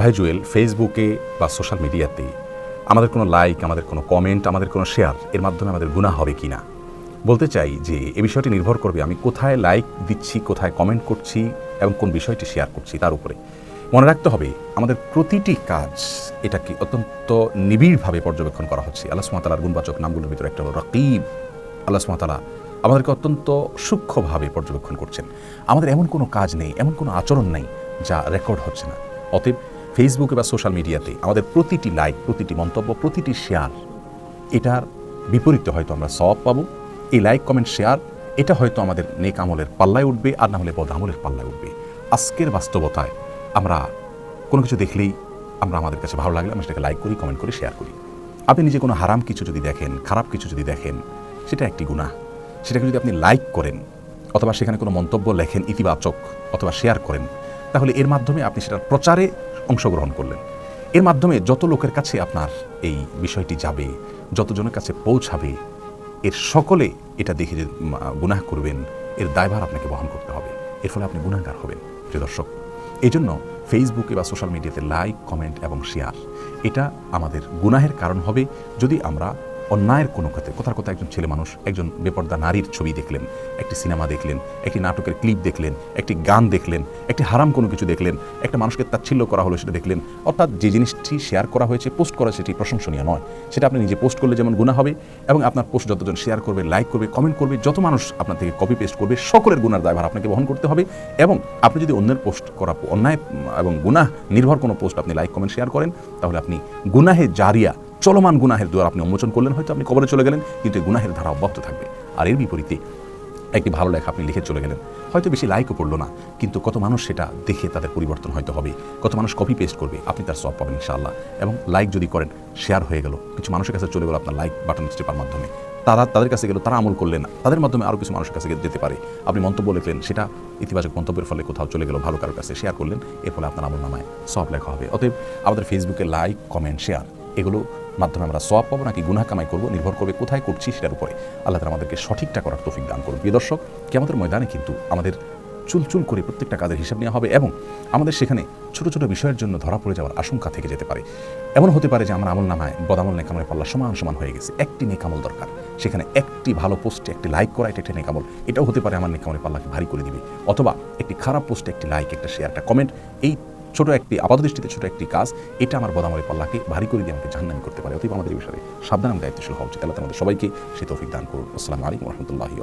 ভাই জুয়েল ফেসবুকে বা সোশ্যাল মিডিয়াতে আমাদের কোনো লাইক আমাদের কোনো কমেন্ট আমাদের কোনো শেয়ার এর মাধ্যমে আমাদের গুণা হবে কি না? বলতে চাই যে এ বিষয়টি নির্ভর করবে আমি কোথায় লাইক দিচ্ছি, কোথায় কমেন্ট করছি এবং কোন বিষয়টি শেয়ার করছি তার উপরে। মনে রাখতে হবে আমাদের প্রতিটি কাজ এটাকে অত্যন্ত নিবিড়ভাবে পর্যবেক্ষণ করা হচ্ছে। আল্লাহ সুমাতালার গুণবাচক নামগুলোর ভিতরে একটা হলো রকিব। আল্লাহ সুমাতালা আমাদেরকে অত্যন্ত সূক্ষ্মভাবে পর্যবেক্ষণ করছেন। আমাদের এমন কোনো কাজ নেই, এমন কোনো আচরণ নেই যা রেকর্ড হচ্ছে না। অতএব ফেসবুকে বা সোশ্যাল মিডিয়াতে আমাদের প্রতিটি লাইক প্রতিটি মন্তব্য, প্রতিটি শেয়ার এটার বিপরীতে হয়তো আমরা সব পাবো। এই লাইক কমেন্ট শেয়ার এটা হয়তো আমাদের নেক আমলের পাল্লায় উঠবে আর না হলে বদ আমলের পাল্লায় উঠবে। আজকের বাস্তবতায় আমরা কোনো কিছু দেখলেই আমরা আমাদের কাছে ভালো লাগলে আমরা সেটাকে লাইক করি কমেন্ট করি শেয়ার করি। আপনি নিজে কোনো হারাম কিছু যদি দেখেন, খারাপ কিছু যদি দেখেন, সেটা একটি গুনাহ। সেটাকে যদি আপনি লাইক করেন, অথবা সেখানে কোনো মন্তব্য লেখেন, ইতিবাচক অথবা শেয়ার করেন তাহলে এর মাধ্যমে আপনি সেটার প্রচারে অংশগ্রহণ করলেন। এর মাধ্যমে যত লোকের কাছে আপনার এই বিষয়টি যাবে, যতজনের কাছে পৌঁছাবে, এর সকলে এটা দেখে যে গুনাহ করবেন, এর দায়ভার আপনাকে বহন করতে হবে। এর ফলে আপনি গুনাহগার হবেন, প্রিয় দর্শক। এই জন্য ফেসবুকে বা সোশ্যাল মিডিয়াতে লাইক কমেন্ট এবং শেয়ার এটা আমাদের গুনাহের কারণ হবে যদি আমরা অন্যায়ের কোনো কথা কথার কোথাও একজন ছেলে মানুষ, একজন বেপর্দা নারীর ছবি দেখলেন, একটি সিনেমা দেখলেন, একটি নাটকের ক্লিপ দেখলেন, একটি গান দেখলেন, একটি হারাম কোনো কিছু দেখলেন, একটা মানুষকে তাচ্ছিল্য করা হলো সেটা দেখলেন। অর্থাৎ যে জিনিসটি শেয়ার করা হয়েছে পোস্ট করা সেটি প্রশংসনীয় নয়। সেটা আপনি নিজে পোস্ট করলে যেমন গুণা হবে এবং আপনার পোস্ট যতজন শেয়ার করবে লাইক করবে কমেন্ট করবে, যত মানুষ আপনার থেকে কপি পেস্ট করবে, সকলের গুণার দায়ভার আপনাকে বহন করতে হবে এবং আপনি যদি অন্যের পোস্ট করা অন্যায় এবং গুনাহ নির্ভর কোনো পোস্ট আপনি লাইক কমেন্ট শেয়ার করেন, তাহলে আপনি গুনাহে জারিয়া চলমান গুনাহের দুয়ার আপনি উন্মোচন করলেন, হয়তো আপনি কবরে চলে গেলেন, কিন্তু এই গুনাহের ধারা অব্যাহত থাকবে। আর এর বিপরীতে একটি ভালো লেখা আপনি লিখে চলে গেলেন। হয়তো বেশি লাইকও পড়ল না, কিন্তু কত মানুষ সেটা দেখে তাদের পরিবর্তন হয়তো হবে। কত মানুষ কপি পেস্ট করবে, আপনি তার সব পাবেন ইনশাআল্লাহ। এবং লাইক যদি করেন শেয়ার হয়ে গেল। কিছু মানুষের কাছে চলে গেল আপনার লাইক বাটন টেপার মাধ্যমে। তারা তাদের কাছে গেল তারা আমল করলেন তাদের মাধ্যমে আরও কিছু মানুষের কাছে যেতে পারে। আপনি মন্তব্য লিখলেন, সেটা ইতিবাচক মন্তব্যের ফলে কোথাও চলে গেল, ভালো কারোর কাছে শেয়ার করলেন, এর ফলে আপনার আমল নামায় সব লেখা হবে। অতএব আমাদের ফেসবুকে লাইক কমেন্ট শেয়ার এগুলো মাধ্যমে আমরা সব পাবো নাকি গুনাহ কামাই করব, নির্ভর করবে কোথায় করছি সেটার উপরে। আল্লাহ তালা আমাদেরকে সঠিকটা করার তৌফিক দান করুন। প্রিয় দর্শক আমাদের ময়দানে কিন্তু আমাদের চুলচুল করে প্রত্যেকটা কাজের হিসাব নেওয়া হবে এবং আমাদের সেখানে ছোট ছোট বিষয়ের জন্য ধরা পড়ে যাওয়ার আশঙ্কা থেকে যেতে পারে। এমন হতে পারে যে আমার আমল নামায় বদামল নেকামলের পাল্লা সমান সমান হয়ে গেছে। একটি নেকামল দরকার। সেখানে একটি ভালো পোস্টে, একটি লাইক করা, এটা একটা নেকামল। এটাও হতে পারে আমার নেকামলের পাল্লাকে ভারী করে দিবে। অথবা একটি খারাপ পোস্টে একটি লাইক, একটা শেয়ার, একটা কমেন্ট, এই ছোট একটি আপাতদৃষ্টিতে ছোট একটি কাজ, এটা আমার বদামরে পাল্লাকে ভারী করে দিয়ে আমাকে জাহান্নামি করতে পারে। অতএব আমাদের বিষয়ে সাবধান দায়িত্বশীল হওয়া উচিত। আল্লাহ আমাদের সবাইকে সে তৌফিক দান করুন। আসসালামু আলাইকুম রহমতুল্লাহি